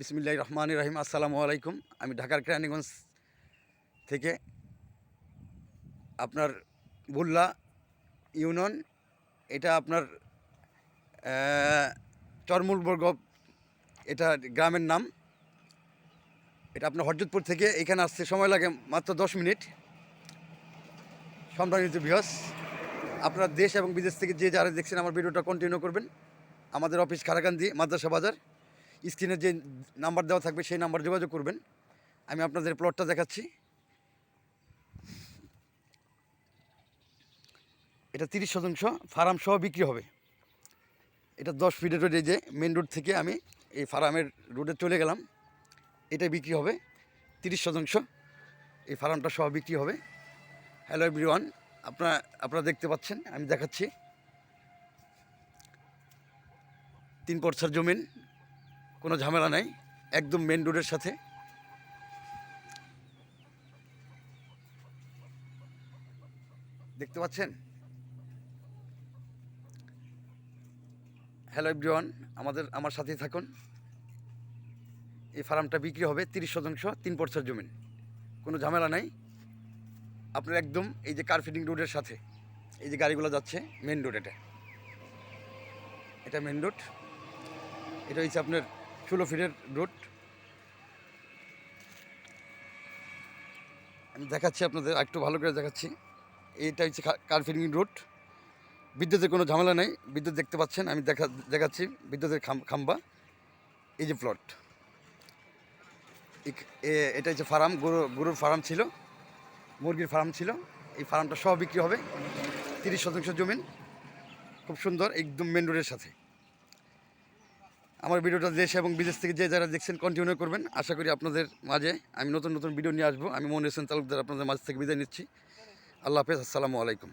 বিসমিল্লাহ রহমান রহিম, আসসালামু আলাইকুম। আমি ঢাকার কেরানীগঞ্জ থেকে আপনার বুল্লা ইউনিয়ন। এটা আপনার চরমুলবর্গ এটা গ্রামের নাম। এটা আপনার হরজতপুর থেকে, এখানে আসতে সময় লাগে মাত্র দশ মিনিট। সম্মানিত বিহস আপনার দেশ এবং বিদেশ থেকে যে যারা দেখছেন আমার ভিডিওটা কন্টিনিউ করবেন। আমাদের অফিস খারাকান্দি মাদ্রাসা বাজার। স্ক্রিনে যে নাম্বার দেওয়া থাকবে, সেই নাম্বার যোগাযোগ করবেন। আমি আপনাদের প্লটটা দেখাচ্ছি। এটা তিরিশ শতাংশ ফার্ম সহ বিক্রি হবে। এটা দশ ফিটের রোডে যে মেন রোড থেকে আমি এই ফার্মের রোডে চলে গেলাম। এটা বিক্রি হবে। তিরিশ শতাংশ এই ফার্মটা সহ বিক্রি হবে। হ্যালো এভরিওয়ান আপনারা আপনারা দেখতে পাচ্ছেন, আমি দেখাচ্ছি। তিন পর্সার জমিন কোনো ঝামেলা নাই, একদম মেন রোডের সাথে। দেখতে পাচ্ছেন? হ্যালো এভরিওয়ান আমাদের, আমার সাথেই থাকুন। এই ফার্মটা বিক্রি হবে তিরিশ শতাংশ, তিন পর্সার জমিন কোনো ঝামেলা নাই। আপনার একদম এই যে কার ফিটিং রোডের সাথে, এই যে গাড়িগুলো যাচ্ছে মেন রোড এটা। এটা মেন রোড এটা হচ্ছে আপনার ষোলো ফিটের রোড আমি দেখাচ্ছি আপনাদের একটু ভালো করে দেখাচ্ছি। এইটা হচ্ছে কার ফিটিং রোড বিদ্যুতের কোনো ঝামেলা নেই, বিদ্যুৎ দেখতে পাচ্ছেন, আমি দেখা, দেখাচ্ছি বিদ্যুতের খাম খাম্বা। এই যে প্লট এটা হচ্ছে ফার্ম, গরু গরুর ফার্ম ছিল, মুরগির ফার্ম ছিল। এই ফার্মটা সহ বিক্রি হবে, তিরিশ শতাংশ জমিন। খুব সুন্দর, একদম মেন রোডের সাথে। আমার ভিডিওটা দেশ এবং বিদেশ থেকে যে যারা দেখছেন কন্টিনিউ করবেন। আশা করি আপনাদের মাঝে আমি নতুন নতুন ভিডিও নিয়ে আসব। আমি মনে হোসেন তালুকদার আপনাদের মাঝ থেকে বিদায় নিচ্ছি। আল্লাহ হাফেজ, আসসালামু আলাইকুম।